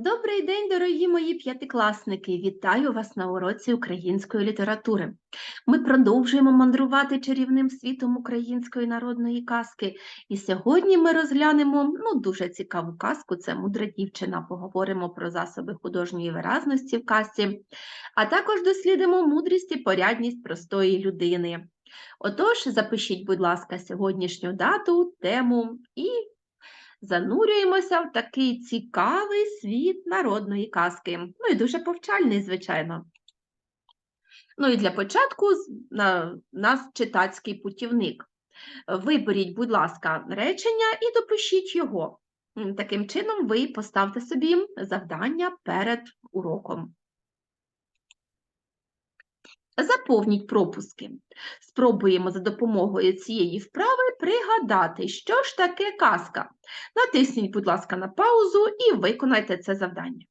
Добрий день, дорогі мої п'ятикласники! Вітаю вас на уроці української літератури. Ми продовжуємо мандрувати чарівним світом української народної казки. І сьогодні ми розглянемо ну, дуже цікаву казку. Це мудра дівчина. Поговоримо про засоби художньої виразності в казці, а також дослідимо мудрість і порядність простої людини. Отож, запишіть, будь ласка, сьогоднішню дату, тему і занурюємося в такий цікавий світ народної казки. Ну і дуже повчальний, звичайно. Ну і для початку нас читацький путівник. Виберіть, будь ласка, речення і допишіть його. Таким чином, ви поставте собі завдання перед уроком. Заповніть пропуски. Спробуємо за допомогою цієї вправи пригадати, що ж таке казка. Натисніть, будь ласка, на паузу і виконайте це завдання.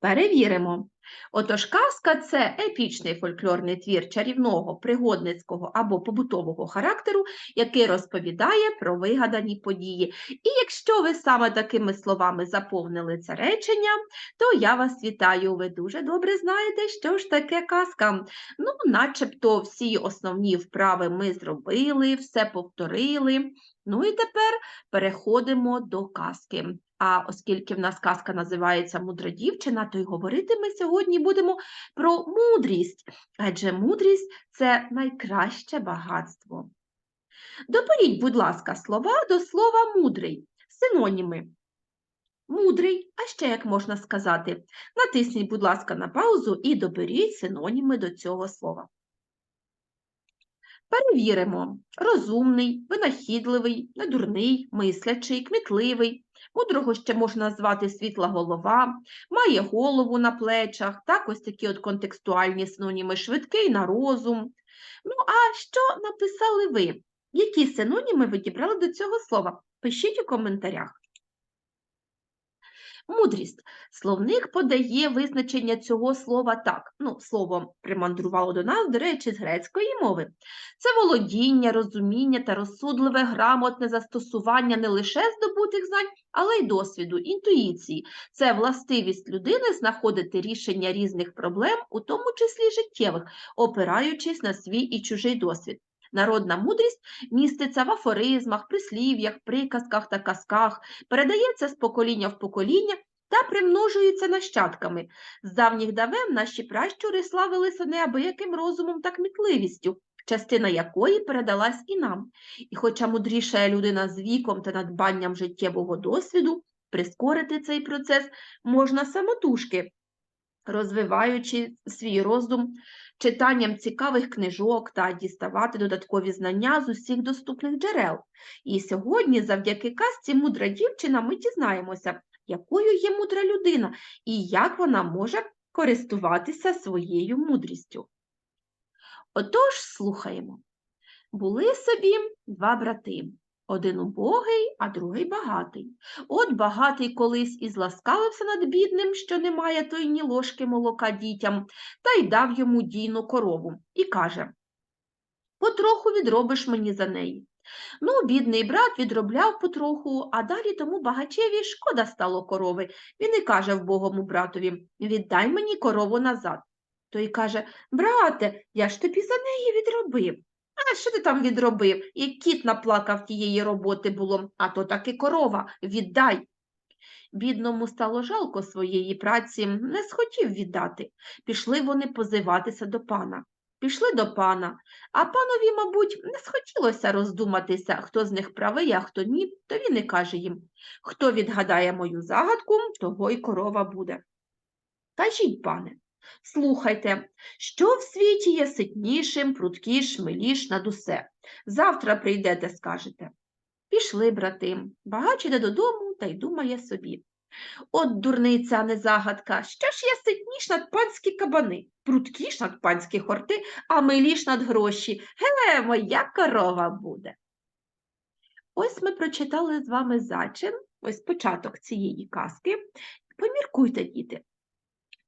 Перевіримо. Отож, казка це епічний фольклорний твір чарівного, пригодницького або побутового характеру, який розповідає про вигадані події. І якщо ви саме такими словами заповнили це речення, то я вас вітаю. Ви дуже добре знаєте, що ж таке казка. Ну, начебто всі основні вправи ми зробили, все повторили. Ну і тепер переходимо до казки. А оскільки в нас казка називається Мудра дівчина, то й говорити ми сьогодні будемо про мудрість, адже мудрість це найкраще багатство. Доберіть, будь ласка, слова до слова мудрий, синоніми. Мудрий, а ще як можна сказати? Натисніть, будь ласка, на паузу і доберіть синоніми до цього слова. Перевіримо. Розумний, винахідливий, недурний, мислячий, кмітливий. Мудрого ще можна назвати світла голова, має голову на плечах, так ось такі от контекстуальні синоніми швидкий на розум. Ну, а що написали ви? Які синоніми ви дібрали до цього слова? Пишіть у коментарях. Мудрість. Словник подає визначення цього слова так. Ну, слово примандрувало до нас, до речі, з грецької мови. Це володіння, розуміння та розсудливе, грамотне застосування не лише здобутих знань, але й досвіду, інтуїції. Це властивість людини знаходити рішення різних проблем, у тому числі життєвих, опираючись на свій і чужий досвід. Народна мудрість міститься в афоризмах, прислів'ях, приказках та казках, передається з покоління в покоління та примножується нащадками. З давніх давен наші пращури славилися неабияким розумом та кмітливістю, частина якої передалась і нам. І хоча мудріша людина з віком та надбанням життєвого досвіду, прискорити цей процес можна самотужки, розвиваючи свій розум читанням цікавих книжок та діставати додаткові знання з усіх доступних джерел. І сьогодні, завдяки казці мудра дівчина, ми дізнаємося, якою є мудра людина і як вона може користуватися своєю мудрістю. Отож, слухаємо. Були собі два брати. Один убогий, а другий багатий. От багатий колись і зласкавився над бідним, що не має той ні ложки молока дітям, та й дав йому дійну корову, і каже Потроху відробиш мені за неї. Ну, бідний брат відробляв потроху, а далі тому багачеві шкода стало корови. Він і каже вбогому братові Віддай мені корову назад. Той каже Брате, я ж тобі за неї відробив. А що ти там відробив? І кіт наплакав тієї роботи було, а то таки корова, віддай. Бідному стало жалко своєї праці, не схотів віддати. Пішли вони позиватися до пана. Пішли до пана, а панові, мабуть, не схотілося роздуматися, хто з них правий, а хто ні, то він і каже їм, хто відгадає мою загадку, того й корова буде. Кажіть, пане, слухайте, що в світі є ситнішим, пруткіш, миліш над усе. Завтра прийдете, скажете. Пішли, брати. Багач іде додому та й думає собі. От дурниця, а не загадка, що ж я ситніш над панські кабани, пруткіш над панські хорти, а миліш над гроші. Ге, моя корова буде. Ось ми прочитали з вами зачин, ось початок цієї казки. Поміркуйте, діти,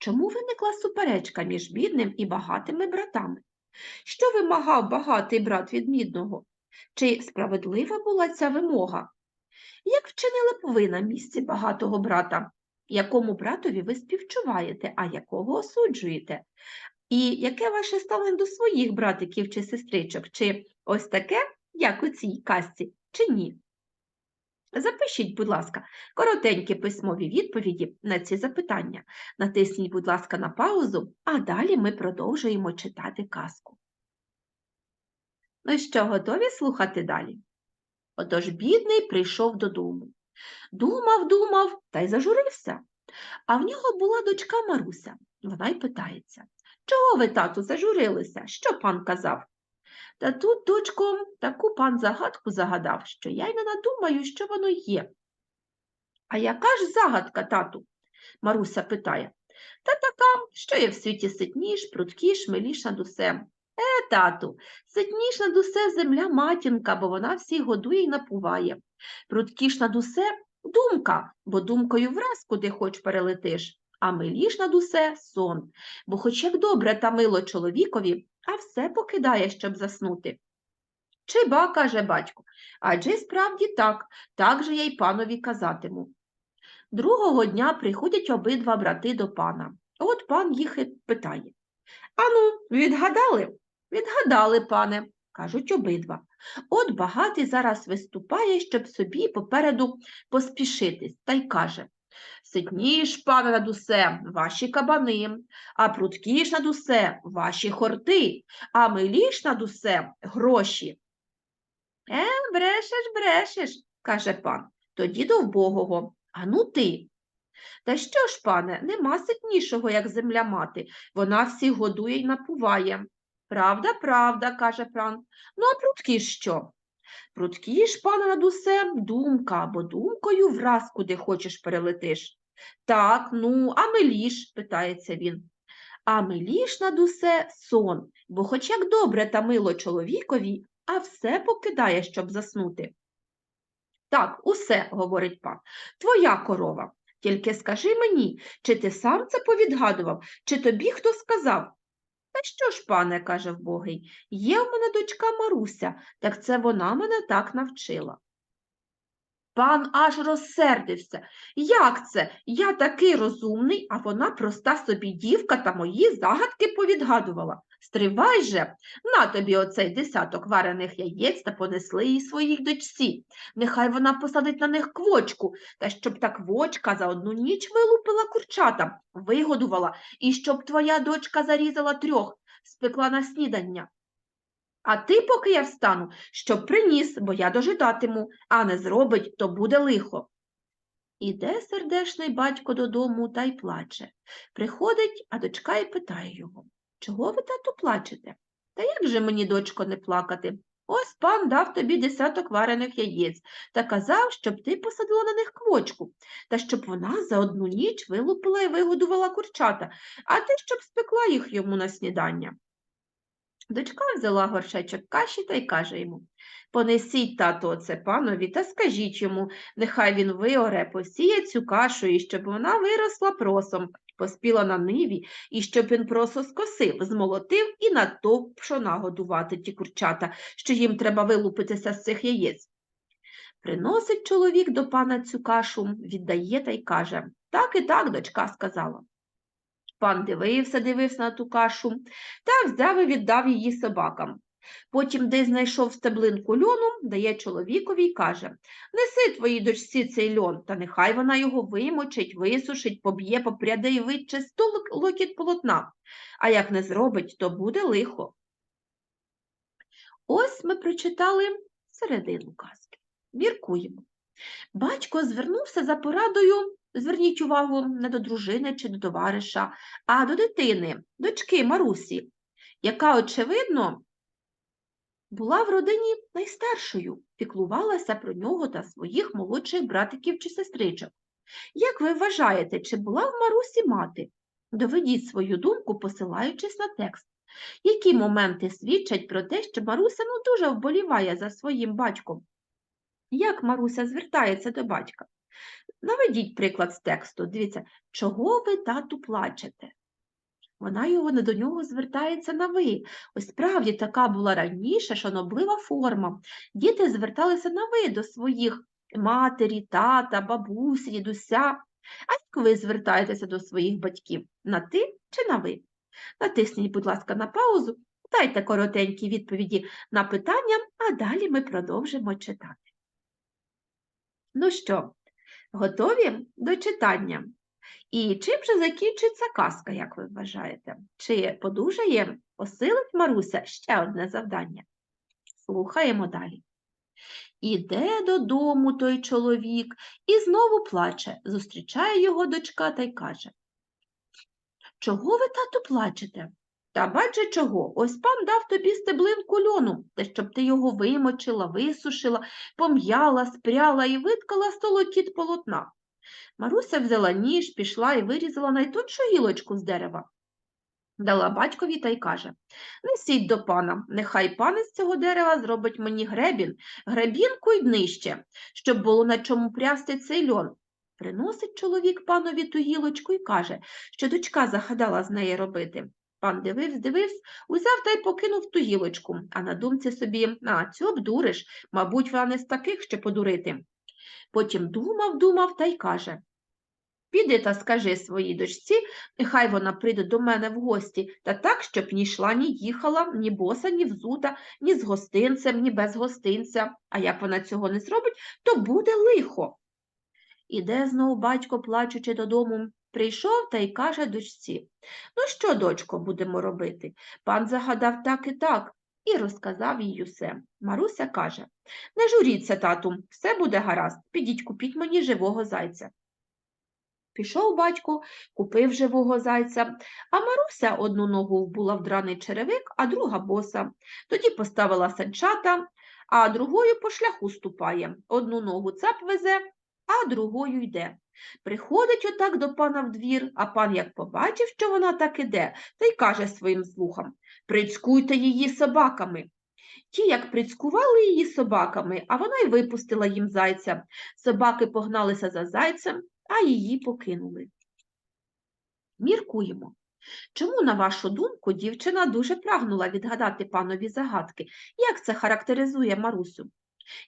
чому виникла суперечка між бідним і багатими братами? Що вимагав багатий брат від бідного? Чи справедлива була ця вимога? Як вчинили б ви на місці багатого брата? якому братові ви співчуваєте, а якого осуджуєте? І яке ваше ставлення до своїх братиків чи сестричок? Чи ось таке, як у цій казці, чи ні? Запишіть, будь ласка, коротенькі письмові відповіді на ці запитання. Натисніть, будь ласка, на паузу, а далі ми продовжуємо читати казку. Ну що, готові слухати далі? Отож бідний прийшов додому. Думав, думав та й зажурився. А в нього була дочка Маруся. Вона й питається, чого ви, тату, зажурилися? Що пан казав? Та тут, дочко, таку пан загадку загадав, що я й не надумаю, що воно є. А яка ж загадка, тату? Маруся питає. Та така, що є в світі ситніш, прудкіш, миліш над усе. Е, тату, ситніш над усе земля матінка, бо вона всіх годує й напуває. Прудкіш над усе думка, бо думкою враз куди хоч перелетиш. А миліш над усе сон, бо хоч як добре та мило чоловікові, а все покидає, щоб заснути. Чи ба, каже батько, адже справді так, так же я й панові казатиму. Другого дня приходять обидва брати до пана. От пан їх і питає. Ану, відгадали? Відгадали, пане, кажуть обидва. От багатий зараз виступає, щоб собі попереду поспішитись, та й каже Ситніш, пане, над усе, ваші кабани, а прудкіш над усе ваші хорти, а миліш над усе гроші. Е, брешеш, брешеш, каже пан, тоді до вбогого. Ану ти. Та що ж, пане, нема ситнішого, як земля мати, вона всіх годує й напуває. Правда, правда, каже пан. Ну, а прудкі що? Прудкі ж, пане, над усе, думка, бо думкою враз куди хочеш перелетиш. Так, ну, а миліш, питається він. А миліш над усе сон, бо хоч як добре та мило чоловікові, а все покидає, щоб заснути. Так, усе, говорить пан, твоя корова. Тільки скажи мені, чи ти сам це повідгадував, чи тобі хто сказав? Та що ж, пане, каже вбогий, є в мене дочка Маруся, так це вона мене так навчила. Пан аж розсердився. Як це? Я такий розумний, а вона проста собі дівка та мої загадки повідгадувала. Стривай же, на тобі оцей десяток варених яєць та понесли її своїй дочці. Нехай вона посадить на них квочку, та щоб та квочка за одну ніч вилупила курчата, вигодувала, і щоб твоя дочка зарізала трьох, спекла на снідання. А ти, поки я встану, щоб приніс, бо я дожидатиму, а не зробить, то буде лихо. Іде сердешний батько додому та й плаче. Приходить, а дочка й питає його Чого ви, тату, плачете? Та як же мені, дочко, не плакати? Ось пан дав тобі десяток варених яєць та казав, щоб ти посадила на них квочку, та щоб вона за одну ніч вилупила і вигодувала курчата, а ти щоб спекла їх йому на снідання. Дочка взяла горшечок каші та й каже йому Понесіть, тато, оце панові та скажіть йому, нехай він виоре, посіє цю кашу, і щоб вона виросла просом, поспіла на ниві, і щоб він просо скосив, змолотив і натовп пшона годувати ті курчата, що їм треба вилупитися з цих яєць. Приносить чоловік до пана цю кашу, віддає та й каже Так і так, дочка сказала. Пан дивився, дивився на ту кашу та взяв і віддав її собакам. Потім десь знайшов стеблинку льону, дає чоловікові й каже Неси твоїй дочці цей льон, та нехай вона його вимочить, висушить, поб'є, попряде і витче сто локіт полотна, а як не зробить, то буде лихо. Ось ми прочитали середину казки. Міркуємо. Батько звернувся за порадою Зверніть увагу не до дружини чи до товариша, а до дитини, дочки Марусі, яка, очевидно, була в родині найстаршою, піклувалася про нього та своїх молодших братиків чи сестричок. Як ви вважаєте, чи була в Марусі мати? Доведіть свою думку, посилаючись на текст. Які моменти свідчать про те, що Маруся ну, дуже вболіває за своїм батьком? Як Маруся звертається до батька? Наведіть приклад з тексту. Дивіться, чого ви, тату, плачете? Вона його не до нього звертається на ви. Ось справді така була раніше шаноблива форма. Діти зверталися на ви до своїх матері, тата, бабусі, дідуся. А як ви звертаєтеся до своїх батьків? На ти чи на ви? Натисніть, будь ласка, на паузу, дайте коротенькі відповіді на питання, а далі ми продовжимо читати. Ну що, готові до читання? І чим же закінчиться казка, як ви вважаєте? Чи подужає, посилить Маруся ще одне завдання? Слухаємо далі. Іде додому той чоловік і знову плаче, зустрічає його дочка та й каже. Чого ви, тату, плачете? Та бачи чого, ось пан дав тобі стеблинку льону, та щоб ти його вимочила, висушила, пом'яла, спряла і виткала столокіт полотна. Маруся взяла ніж, пішла і вирізала найтоншу гілочку з дерева. Дала батькові та й каже Несіть до пана, нехай пан із цього дерева зробить мені гребін, гребінку й днище, щоб було на чому прясти цей льон. Приносить чоловік панові ту гілочку і каже, що дочка загадала з неї робити. Пан дивився, дивився, узяв та й покинув ту гілочку, а на думці собі, а, цю обдуриш, мабуть, вона не з таких, що подурити. Потім думав, думав та й каже Піди та скажи своїй дочці, нехай вона прийде до мене в гості, та так, щоб ні йшла, ні їхала, ні боса, ні взута, ні з гостинцем, ні без гостинця. А як вона цього не зробить, то буде лихо. Іде знову батько, плачучи додому, прийшов та й каже дочці Ну що, дочко, будемо робити? Пан загадав так і так, і розказав їй усе. Маруся каже Не журіться, тату, все буде гаразд, підіть купіть мені живого зайця. Пішов батько, купив живого зайця, а Маруся одну ногу вбула в драний черевик, а друга боса. Тоді поставила санчата, а другою по шляху ступає. Одну ногу цап везе, а другою йде. Приходить отак до пана в двір, а пан як побачив, що вона так іде, та й каже своїм слухам Прицькуйте її собаками. Ті, як прицькували її собаками, а вона й випустила їм зайця. Собаки погналися за зайцем, а її покинули. Міркуємо. Чому, на вашу думку, дівчина дуже прагнула відгадати панові загадки? Як це характеризує Марусю?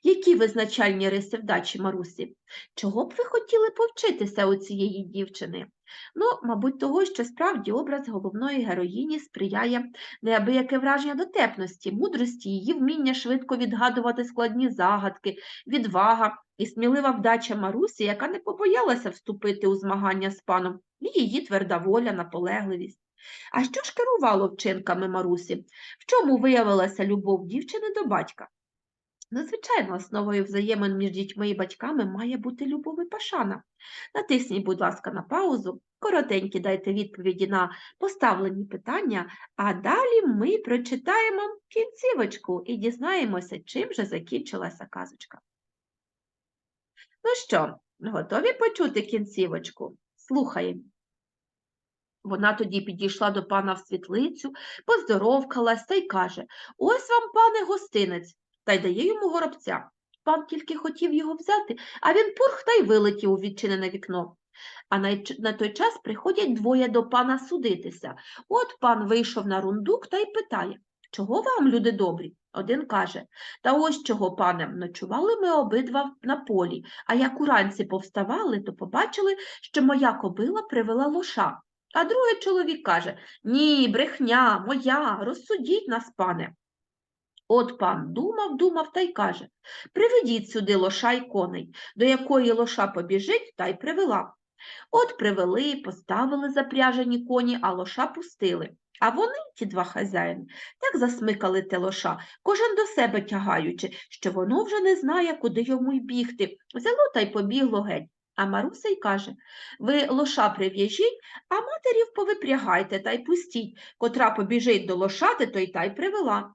Які визначальні риси вдачі Марусі? Чого б ви хотіли повчитися у цієї дівчини? Ну, мабуть, того, що справді образ головної героїні сприяє неабияке враження дотепності, мудрості, її вміння швидко відгадувати складні загадки, відвага і смілива вдача Марусі, яка не побоялася вступити у змагання з паном, і її тверда воля, наполегливість. А що ж керувало вчинками Марусі? В чому виявилася любов дівчини до батька? Звичайно, основою взаємин між дітьми і батьками має бути любов і пашана. Натисніть, будь ласка, на паузу, коротенькі дайте відповіді на поставлені питання, а далі ми прочитаємо кінцівочку і дізнаємося, чим же закінчилася казочка. Ну що, готові почути кінцівочку? Слухаємо. Вона тоді підійшла до пана в світлицю, поздоровкалась та й каже Ось вам, пане гостинець, та й дає йому горобця. Пан тільки хотів його взяти, а він пурх та й вилетів у відчинене вікно. А на, той час приходять двоє до пана судитися. От пан вийшов на рундук та й питає Чого вам, люди добрі? Один каже Та ось чого, пане, ночували ми обидва на полі, а як уранці повставали, то побачили, що моя кобила привела лоша. А другий чоловік каже Ні, брехня, моя, розсудіть нас, пане. От пан думав, думав та й каже Приведіть сюди лоша й коней, до якої лоша побіжить, та й привела. От привели, поставили запряжені коні, а лоша пустили. А вони, ті два хазяїни, так засмикали те лоша, кожен до себе тягаючи, що воно вже не знає, куди йому й бігти. Взяло та й побігло геть. А Маруся й каже Ви лоша прив'яжіть, а матерів повипрягайте та й пустіть, котра побіжить до лошати, то й та й привела.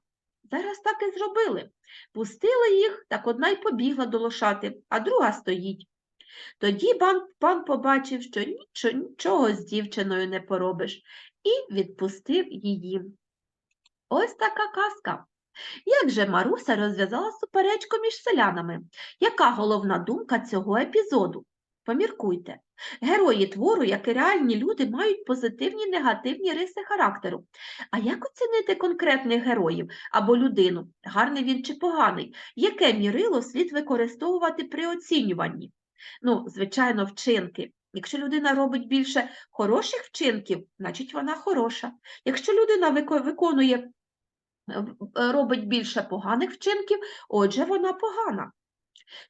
Зараз так і зробили. Пустили їх, так одна й побігла до лошати, а друга стоїть. Тоді пан, пан побачив, що нічого, нічого з дівчиною не поробиш, і відпустив її. Ось така казка. Як же Маруся розв'язала суперечку між селянами? Яка головна думка цього епізоду? Поміркуйте. Герої твору, як і реальні люди, мають позитивні негативні риси характеру. А як оцінити конкретних героїв або людину, гарний він чи поганий, яке мірило слід використовувати при оцінюванні? Ну, звичайно, вчинки. Якщо людина робить більше хороших вчинків, значить вона хороша. Якщо людина виконує, е, е, робить більше поганих вчинків, отже, вона погана.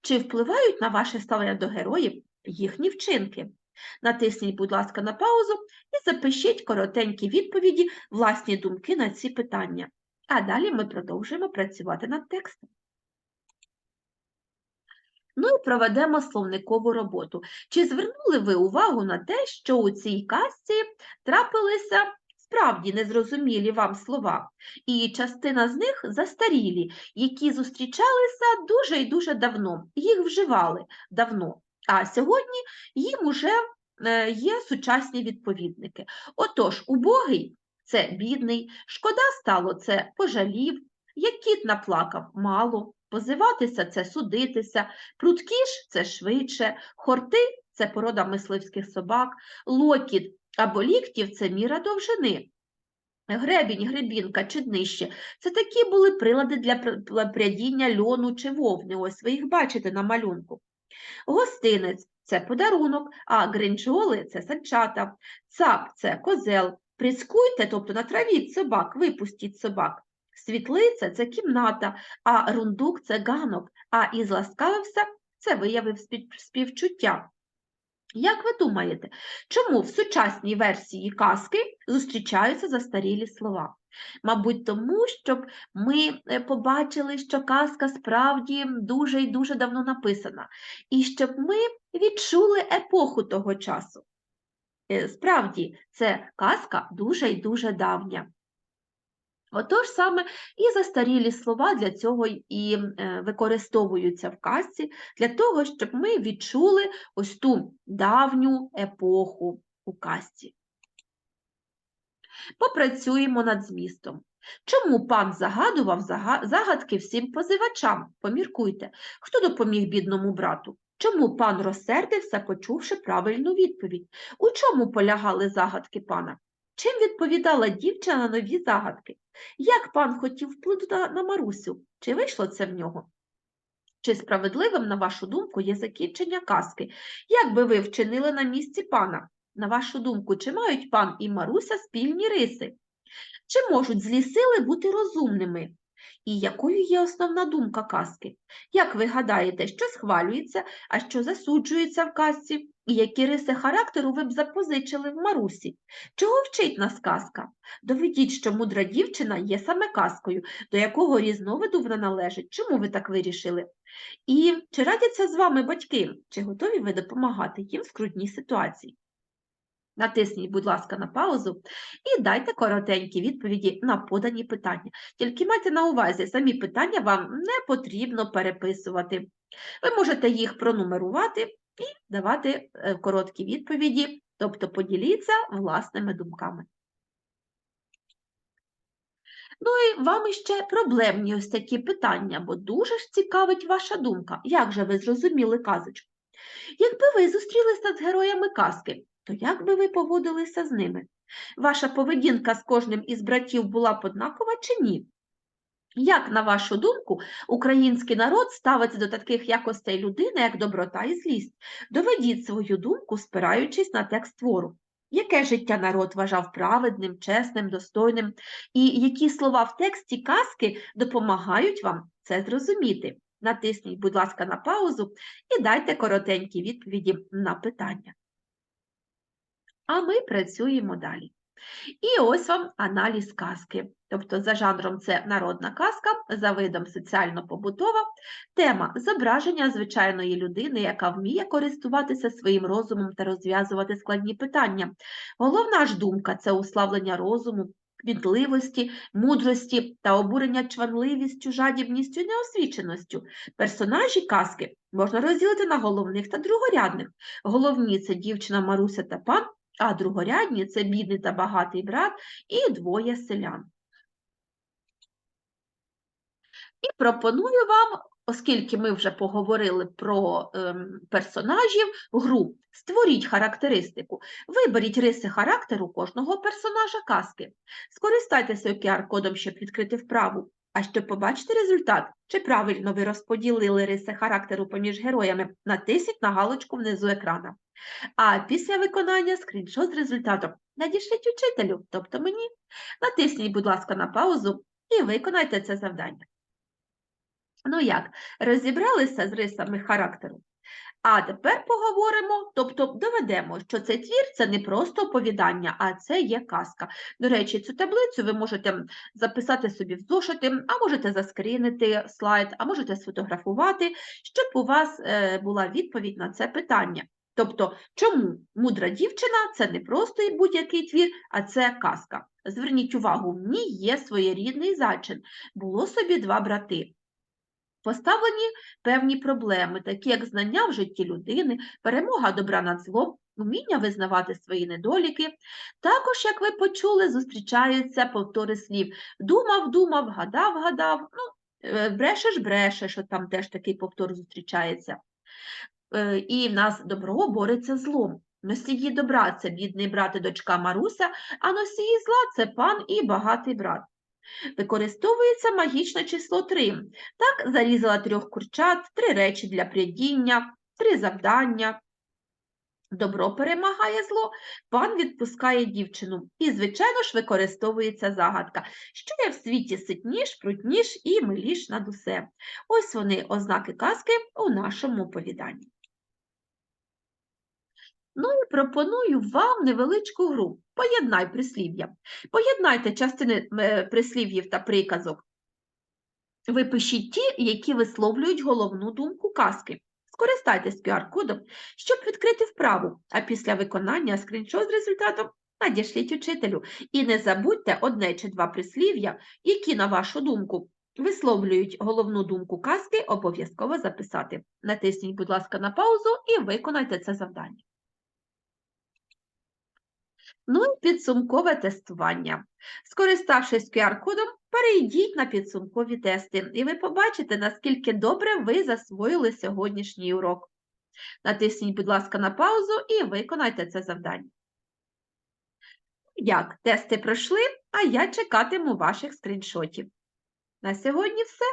Чи впливають на ваше ставлення до героїв їхні вчинки? Натисніть, будь ласка, на паузу і запишіть коротенькі відповіді, власні думки на ці питання. А далі ми продовжуємо працювати над текстом. Ну і проведемо словникову роботу. Чи звернули ви увагу на те, що у цій казці трапилися справді незрозумілі вам слова, і частина з них застарілі, які зустрічалися дуже і дуже давно, їх вживали давно, а сьогодні їм уже е, є сучасні відповідники. Отож, убогий це бідний, шкода стало це пожалів, як кіт наплакав мало, позиватися це судитися, прудкі ж це швидше, хорти це порода мисливських собак, локіт або ліктів це міра довжини. Гребінь, гребінка чи днище – це такі були прилади для пр- пр- прядіння льону чи вовни. Ось ви їх бачите на малюнку. Гостинець – це подарунок, а гринджоли – це санчата. Цап – це козел. Прискуйте, тобто натравіть собак, випустіть собак. Світлиця – це кімната, а рундук – це ганок, а із ласкавився – це виявив співчуття. Як ви думаєте, чому в сучасній версії казки зустрічаються застарілі слова? Мабуть, тому, щоб ми е, побачили, що казка справді дуже і дуже давно написана, і щоб ми відчули епоху того часу. Е, Справді, це казка дуже і дуже давня. Отож саме і застарілі слова для цього і е, використовуються в казці, для того, щоб ми відчули ось ту давню епоху у казці. Попрацюємо над змістом. Чому пан загадував загадки всім позивачам? Поміркуйте, хто допоміг бідному брату? Чому пан розсердився, почувши правильну відповідь? У чому полягали загадки пана? Чим відповідала дівчина на нові загадки? Як пан хотів вплинути на, Марусю? Чи вийшло це в нього? Чи справедливим, на вашу думку, є закінчення казки? Як би ви вчинили на місці пана? На вашу думку, чи мають пан і Маруся спільні риси? Чи можуть злі сили бути розумними? І якою є основна думка казки? Як ви гадаєте, що схвалюється, а що засуджується в казці? І які риси характеру ви б запозичили в Марусі? Чого вчить нас казка? Доведіть, що мудра дівчина є саме казкою, до якого різновиду вона належить. Чому ви так вирішили? І чи радяться з вами батьки? Чи готові ви допомагати їм в скрутній ситуації? Натисніть, будь ласка, на паузу і дайте коротенькі відповіді на подані питання. Тільки майте на увазі, самі питання вам не потрібно переписувати. Ви можете їх пронумерувати і давати е, короткі відповіді, тобто поділіться власними думками. Ну і вам іще проблемні ось такі питання, бо дуже ж цікавить ваша думка. Як же ви зрозуміли казочку? Якби ви зустрілися з героями казки, то як би ви поводилися з ними? Ваша поведінка з кожним із братів була б однакова чи ні? Як, на вашу думку, український народ ставиться до таких якостей людини, як доброта і злість? Доведіть свою думку, спираючись на текст твору. Яке життя народ вважав праведним, чесним, достойним, і які слова в тексті казки допомагають вам це зрозуміти? Натисніть, будь ласка, на паузу і дайте коротенькі відповіді на питання. А ми працюємо далі. І ось вам аналіз казки. Тобто за жанром це народна казка, за видом соціально-побутова, тема зображення звичайної людини, яка вміє користуватися своїм розумом та розв'язувати складні питання. Головна ж думка це уславлення розуму, кмітливості, мудрості та обурення чванливістю, жадібністю і неосвіченістю. Персонажі казки можна розділити на головних та другорядних. Головні це дівчина Маруся та пан, а другорядні це бідний та багатий брат і двоє селян. І пропоную вам, оскільки ми вже поговорили про ем, персонажів, гру. Створіть характеристику. Виберіть риси характеру кожного персонажа казки. Скористайтеся QR-кодом, щоб відкрити вправу. А щоб побачити результат, чи правильно ви розподілили риси характеру поміж героями, натисніть на галочку внизу екрана. А після виконання скріншот з результатом надішліть учителю, тобто мені. Натисніть, будь ласка, на паузу і виконайте це завдання. Ну як, розібралися з рисами характеру? А тепер поговоримо, тобто доведемо, що цей твір це не просто оповідання, а це є казка. До речі, цю таблицю ви можете записати собі в зошити, а можете заскрінити слайд, а можете сфотографувати, щоб у вас е, була відповідь на це питання. Тобто, чому мудра дівчина це не просто будь-який твір, а це казка. Зверніть увагу, в ній є своєрідний зачин. Було собі два брати. Поставлені певні проблеми, такі як знання в житті людини, перемога добра над злом, вміння визнавати свої недоліки. Також, як ви почули, зустрічаються повтори слів думав, думав, гадав, гадав, ну, е, брешеш, брешеш, от там теж такий повтор зустрічається. Е, І в нас добро бореться злом. Носії добра це бідний брат і дочка Маруся, а носії зла це пан і багатий брат. Використовується магічне число 3. Так, зарізала трьох курчат, три речі для прядіння, три завдання. Добро перемагає зло, пан відпускає дівчину. І, звичайно ж, використовується загадка, що є в світі ситніш, прутніш і миліш над усе. Ось вони, ознаки казки у нашому оповіданні. Ну і пропоную вам невеличку гру. Поєднай прислів'я. Поєднайте частини е, прислів'їв та приказок. Випишіть ті, які висловлюють головну думку казки. Скористайтесь QR-кодом, щоб відкрити вправу, а після виконання скріншот з результатом надішліть учителю. І не забудьте одне чи два прислів'я, які, на вашу думку, висловлюють головну думку казки, обов'язково записати. Натисніть, будь ласка, на паузу і виконайте це завдання. Ну і підсумкове тестування. Скориставшись QR-кодом, перейдіть на підсумкові тести, і ви побачите, наскільки добре ви засвоїли сьогоднішній урок. Натисніть, будь ласка, на паузу і виконайте це завдання. Як? Тести пройшли, а я чекатиму ваших скріншотів. На сьогодні все.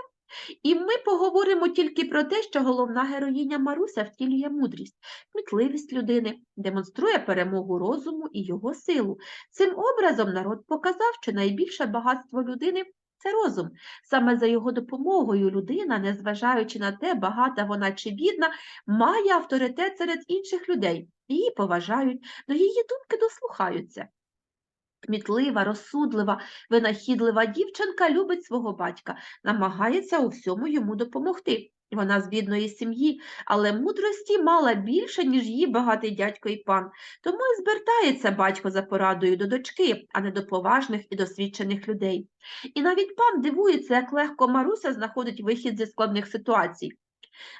І ми поговоримо тільки про те, що головна героїня Маруся втілює мудрість, кмітливість людини, демонструє перемогу розуму і його силу. Цим образом народ показав, що найбільше багатство людини це розум. Саме за його допомогою людина, незважаючи на те, багата вона чи бідна, має авторитет серед інших людей. Її поважають, до її думки дослухаються. Кмітлива, розсудлива, винахідлива дівчинка любить свого батька, намагається у всьому йому допомогти. Вона з бідної сім'ї, але мудрості мала більше, ніж її багатий дядько і пан. Тому і звертається батько за порадою до дочки, а не до поважних і досвідчених людей. І навіть пан дивується, як легко Маруся знаходить вихід зі складних ситуацій.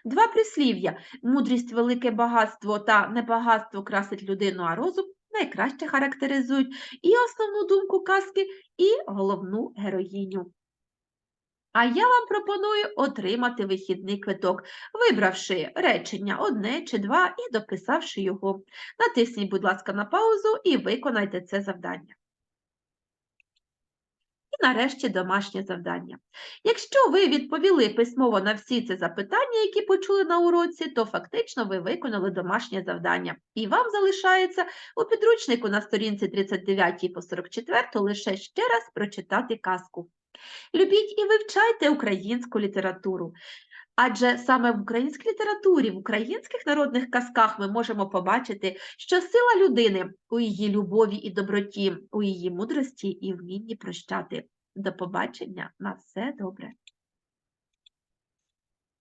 Два прислів'я мудрість велике багатство та небагатство красить людину, а розум найкраще характеризують і основну думку казки, і головну героїню. А я вам пропоную отримати вихідний квиток, вибравши речення одне чи два і дописавши його. Натисніть, будь ласка, на паузу і виконайте це завдання. Нарешті домашнє завдання. Якщо ви відповіли письмово на всі ці запитання, які почули на уроці, то фактично ви виконали домашнє завдання. І вам залишається у підручнику на сторінці 39 по 44 лише ще раз прочитати казку. Любіть і вивчайте українську літературу. Адже саме в українській літературі, в українських народних казках ми можемо побачити, що сила людини у її любові і доброті, у її мудрості і вмінні прощати. До побачення на все добре.